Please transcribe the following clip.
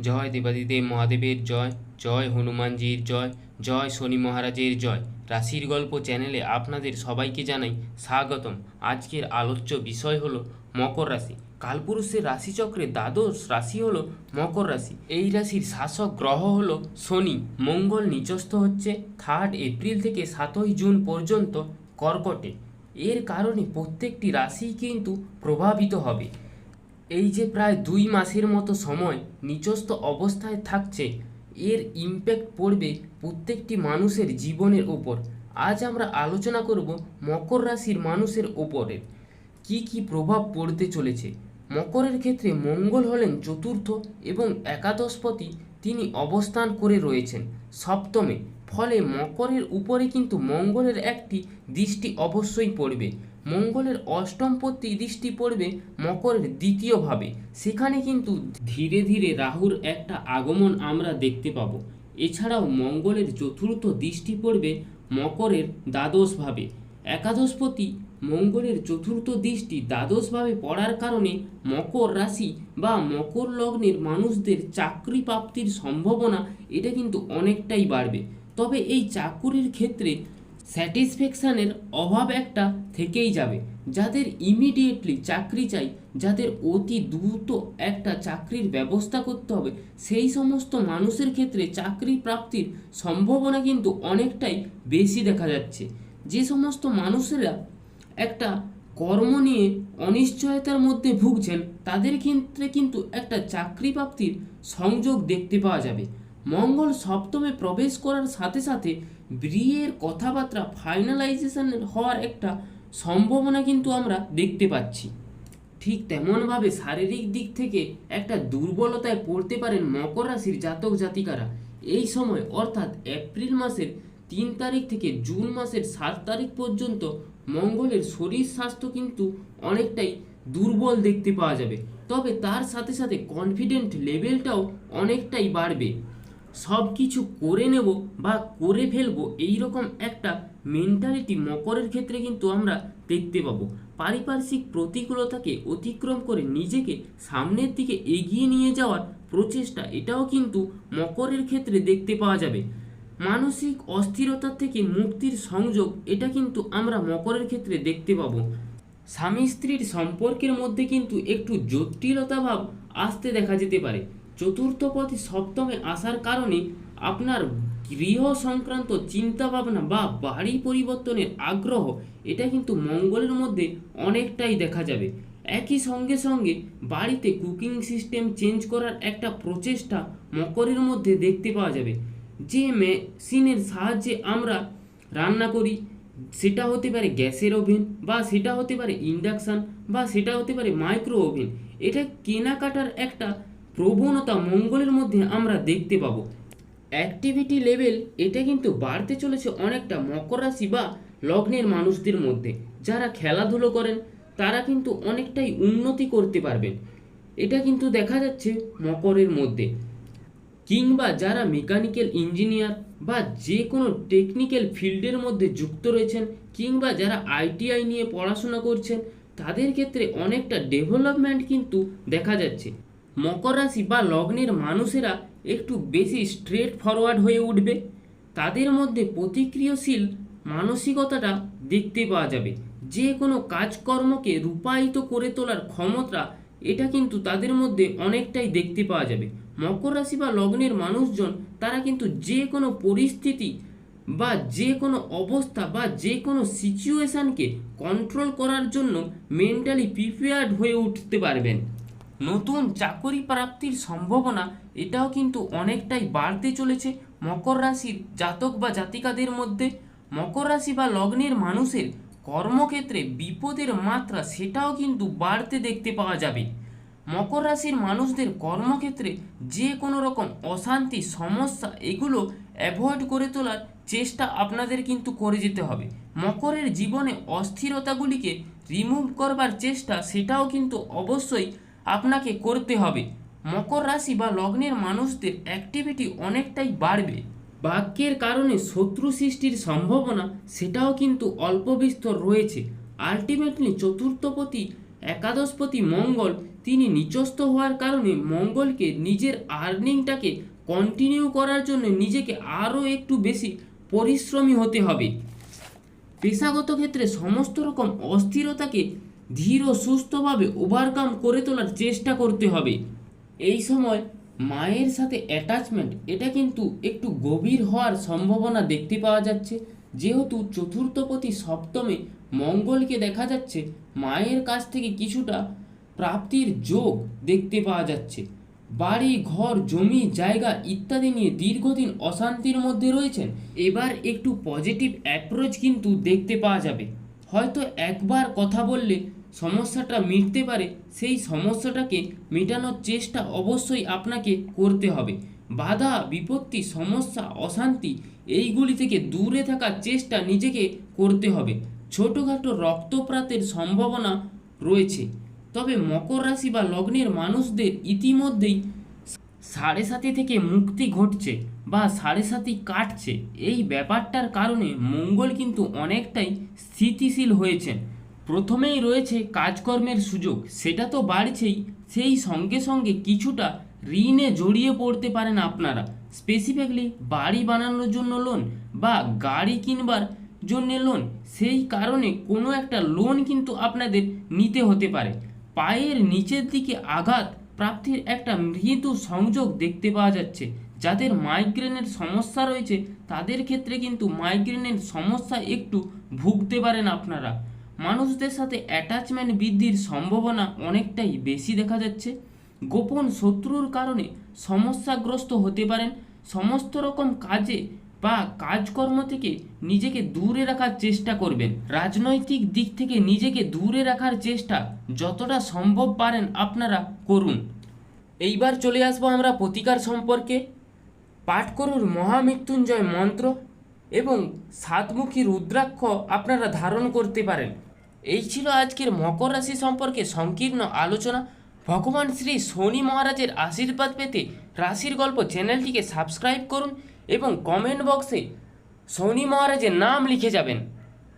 জয় দেবাদিদেব মহাদেবের জয় জয় হনুমানজির জয় জয় শনি মহারাজের জয়। রাশির গল্প চ্যানেলে আপনাদের সবাইকে জানাই স্বাগতম। আজকের আলোচ্য বিষয় হলো মকর রাশি। কালপুরুষের রাশিচক্রে দ্বাদশ রাশি হলো মকর রাশি। এই রাশির শাসক গ্রহ হলো শনি। মঙ্গল নিচস্থ হচ্ছে থার্ড এপ্রিল থেকে সাতই জুন পর্যন্ত কর্কটে। এর কারণে প্রত্যেকটি রাশি কিন্তু প্রভাবিত হবে। এই যে প্রায় দুই মাসের মতো সময় নিচস্থ অবস্থায় থাকছে, এর ইম্প্যাক্ট পড়বে প্রত্যেকটি মানুষের জীবনের ওপর আজ আমরা আলোচনা করব মকর রাশির মানুষের ওপরের কি কি প্রভাব পড়তে চলেছে? মকরের ক্ষেত্রে মঙ্গল হলেন চতুর্থ এবং একাদশপতি, তিনি অবস্থান করে রয়েছেন। সপ্তমে, ফলে মকরের উপরে কিন্তু মঙ্গলের একটি দৃষ্টি অবশ্যই পড়বে। মঙ্গলের অষ্টমপতি দৃষ্টি পড়বে মকরের দ্বিতীয়ভাবে সেখানে কিন্তু ধীরে ধীরে রাহুর একটা আগমন আমরা দেখতে পাবো। এছাড়াও মঙ্গলের চতুর্থ দৃষ্টি পড়বে মকরের দ্বাদশভাবে একাদশপতি মঙ্গলের চতুর্থ দৃষ্টি দ্বাদশভাবে পড়ার কারণে মকর রাশি বা মকর লগ্নের মানুষদের চাকরি প্রাপ্তির সম্ভাবনা এটা কিন্তু অনেকটাই বাড়বে। তবে এই চাকুরির ক্ষেত্রে স্যাটিসফ্যাকশানের অভাব একটা থেকেই যাবে। যাদের ইমিডিয়েটলি চাকরি চাই, যাদের অতি দ্রুত একটা চাকরির ব্যবস্থা করতে হবে, সেই সমস্ত মানুষের ক্ষেত্রে চাকরি প্রাপ্তির সম্ভাবনা কিন্তু অনেকটাই বেশি দেখা যাচ্ছে। যে সমস্ত মানুষেরা একটা কর্ম নিয়ে অনিশ্চয়তার মধ্যে ভুগছেন, তাদের ক্ষেত্রে কিন্তু একটা চাকরি প্রাপ্তির সংযোগ দেখতে পাওয়া যাবে। মঙ্গল সপ্তমে প্রবেশ করার সাথে সাথে বিয়ের কথাবার্তা ফাইনালাইজেশন হওয়ার একটা সম্ভাবনা কিন্তু আমরা দেখতে পাচ্ছি। ঠিক তেমনভাবে শারীরিক দিক থেকে একটা দুর্বলতায় পড়তে পারেন মকর রাশির জাতক জাতিকারা। এই সময় অর্থাৎ এপ্রিল মাসের তিন তারিখ থেকে জুন মাসের সাত তারিখ পর্যন্ত মঙ্গলের শরীর স্বাস্থ্য কিন্তু অনেকটাই দুর্বল দেখতে পাওয়া যাবে। তবে তার সাথে সাথে কনফিডেন্ট লেভেলটাও অনেকটাই বাড়বে। সব কিছু করে নেব বা করে ফেলব এই রকম একটা মেন্টালিটি মকরের ক্ষেত্রে কিন্তু আমরা দেখতে পাবো। পারিপার্শ্বিক প্রতিকূলতাকে অতিক্রম করে নিজেকে সামনের দিকে এগিয়ে নিয়ে যাওয়ার প্রচেষ্টা, এটাও কিন্তু মকরের ক্ষেত্রে দেখতে পাওয়া যাবে। মানসিক অস্থিরতা থেকে মুক্তির সংযোগ, এটা কিন্তু আমরা মকরের ক্ষেত্রে দেখতে পাবো। স্বামী স্ত্রীর সম্পর্কের মধ্যে কিন্তু একটু জটিলতা ভাব আসতে দেখা যেতে পারে। চতুর্থ পথে সপ্তমে আসার কারণে আপনার গৃহ সংক্রান্ত চিন্তা ভাবনা বা বাড়ি পরিবর্তনের আগ্রহ, এটা কিন্তু মঙ্গলের মধ্যে অনেকটাই দেখা যাবে। একই সঙ্গে সঙ্গে বাড়িতে কুকিং সিস্টেম চেঞ্জ করার একটা প্রচেষ্টা মকরের মধ্যে দেখতে পাওয়া যাবে। যে মেশিনের সাহায্যে আমরা রান্না করি, সেটা হতে পারে গ্যাসের ওভেন বা সেটা হতে পারে ইন্ডাকশান বা সেটা হতে পারে মাইক্রো ওভেন। এটা কেনাকাটার একটা প্রবণতা মঙ্গলের মধ্যে আমরা দেখতে পাবো। অ্যাক্টিভিটি লেভেল এটা কিন্তু বাড়তে চলেছে অনেকটা মকর রাশি বা লগ্নের মানুষদের মধ্যে। যারা খেলাধুলো করেন, তারা কিন্তু অনেকটাই উন্নতি করতে পারবেন। এটা কিন্তু দেখা যাচ্ছে মকরের মধ্যে। কিংবা যারা মেকানিক্যাল ইঞ্জিনিয়ার বা যে কোনো টেকনিক্যাল ফিল্ডের মধ্যে যুক্ত রয়েছেন, কিংবা যারা আইটিআই নিয়ে পড়াশোনা করছেন, তাদের ক্ষেত্রে অনেকটা ডেভেলপমেন্ট কিন্তু দেখা যাচ্ছে। মকর রাশি বা লগ্নের মানুষেরা একটু বেশি স্ট্রেট ফরওয়ার্ড হয়ে উঠবে। তাদের মধ্যে প্রতিক্রিয়াশীল মানসিকতাটা দেখতে পাওয়া যাবে। যে কোনো কাজকর্মকে রূপায়িত করে তোলার ক্ষমতা এটা কিন্তু তাদের মধ্যে অনেকটাই দেখতে পাওয়া যাবে। মকর রাশি বা লগ্নের মানুষজন, তারা কিন্তু যে কোনো পরিস্থিতি বা যে কোনো অবস্থা বা যে কোনো সিচুয়েশানকে কন্ট্রোল করার জন্য মেন্টালি প্রিপেয়ার্ড হয়ে উঠতে পারবেন। নতুন চাকরি প্রাপ্তির সম্ভাবনা, এটাও কিন্তু অনেকটাই বাড়তে চলেছে মকর রাশির জাতক বা জাতিকাদের মধ্যে। মকর রাশি বা লগ্নের মানুষের কর্মক্ষেত্রে বিপদের মাত্রা, সেটাও কিন্তু বাড়তে দেখতে পাওয়া যাবে। মকর রাশির মানুষদের কর্মক্ষেত্রে যে কোনো রকম অশান্তি, সমস্যা, এগুলো অ্যাভয়েড করে তোলার চেষ্টা আপনাদের কিন্তু করে যেতে হবে। মকরের জীবনে অস্থিরতাগুলিকে রিমুভ করবার চেষ্টা, সেটাও কিন্তু অবশ্যই আপনাকে করতে হবে। মকর রাশি বা লগ্নের মানুষদের অ্যাক্টিভিটি অনেকটাই বাড়বে। বাক্যের কারণে শত্রু সৃষ্টির সম্ভাবনা, সেটাও কিন্তু অল্প বিস্তর রয়েছে। আলটিমেটলি চতুর্থপতি, একাদশপতি মঙ্গল, তিনি নিচস্থ হওয়ার কারণে মঙ্গলকে নিজের আর্নিংটাকে কন্টিনিউ করার জন্য নিজেকে আরও একটু বেশি পরিশ্রমী হতে হবে। পেশাগত ক্ষেত্রে সমস্ত রকম অস্থিরতাকে ধীর ও সুস্থভাবে ওভারকাম করে তোলার চেষ্টা করতে হবে। এই সময় মায়ের সাথে অ্যাটাচমেন্ট এটা কিন্তু একটু গভীর হওয়ার সম্ভাবনা দেখতে পাওয়া যাচ্ছে। যেহেতু চতুর্থপতি সপ্তমে মঙ্গলকে দেখা যাচ্ছে, মায়ের কাছ থেকে কিছুটা প্রাপ্তির যোগ দেখতে পাওয়া যাচ্ছে। বাড়ি, ঘর, জমি, জায়গা ইত্যাদি নিয়ে দীর্ঘদিন অশান্তির মধ্যে রয়েছেন। এবার একটু পজিটিভ অ্যাপ্রোচ কিন্তু দেখতে পাওয়া যাবে। হয়তো একবার কথা বললে সমস্যাটা মিটতে পারে, সেই সমস্যাটাকে মেটানোর চেষ্টা অবশ্যই আপনাকে করতে হবে। বাধা, বিপত্তি, সমস্যা, অশান্তি, এইগুলি থেকে দূরে থাকার চেষ্টা নিজেকে করতে হবে। ছোটোখাটো রক্তপ্রাতের সম্ভাবনা রয়েছে। তবে মকর রাশি বা লগ্নের মানুষদের ইতিমধ্যেই সাড়ে সাতি থেকে মুক্তি ঘটছে বা সাড়ে সাতি কাটছে। এই ব্যাপারটার কারণে মঙ্গল কিন্তু অনেকটাই স্থিতিশীল হয়েছেন। প্রথমেই রয়েছে কাজকর্মের সুযোগ, সেটা তো বাড়ছেই। সেই সঙ্গে সঙ্গে কিছুটা ঋণে জড়িয়ে পড়তে পারেন আপনারা। স্পেসিফিকলি বাড়ি বানানোর জন্য লোন বা গাড়ি কিনবার জন্য লোন সেই কারণে কোনো একটা লোন কিন্তু আপনাদের নিতে হতে পারে। পায়ের নিচের দিকে আঘাত প্রাপ্তির একটা মৃদু সংযোগ দেখতে পাওয়া যাচ্ছে। যাদের মাইগ্রেনের সমস্যা রয়েছে, তাদের ক্ষেত্রে কিন্তু মাইগ্রেনের সমস্যা একটু ভুগতে পারেন আপনারা। মানুষদের সাথে অ্যাটাচমেন্ট বৃদ্ধির সম্ভাবনা অনেকটাই বেশি দেখা যাচ্ছে। গোপন শত্রুর কারণে সমস্যাগ্রস্ত হতে পারেন। সমস্ত রকম কাজে বা কাজকর্ম থেকে নিজেকে দূরে রাখার চেষ্টা করবেন। রাজনৈতিক দিক থেকে নিজেকে দূরে রাখার চেষ্টা যতটা সম্ভব পারেন আপনারা করুন। এইবার চলে আসব আমরা প্রতিকার সম্পর্কে। পাঠ করুন মহামৃত্যুঞ্জয় মন্ত্র এবং সাতমুখী রুদ্রাক্ষ আপনারা ধারণ করতে পারেন। এই ছিল আজকের মকর রাশি সম্পর্কে সংকীর্ণ আলোচনা। ভগবান শ্রী শনি মহারাজের আশীর্বাদ পেতে রাশির গল্প চ্যানেলটিকে সাবস্ক্রাইব করুন এবং কমেন্ট বক্সে শনি মহারাজের নাম লিখে যাবেন।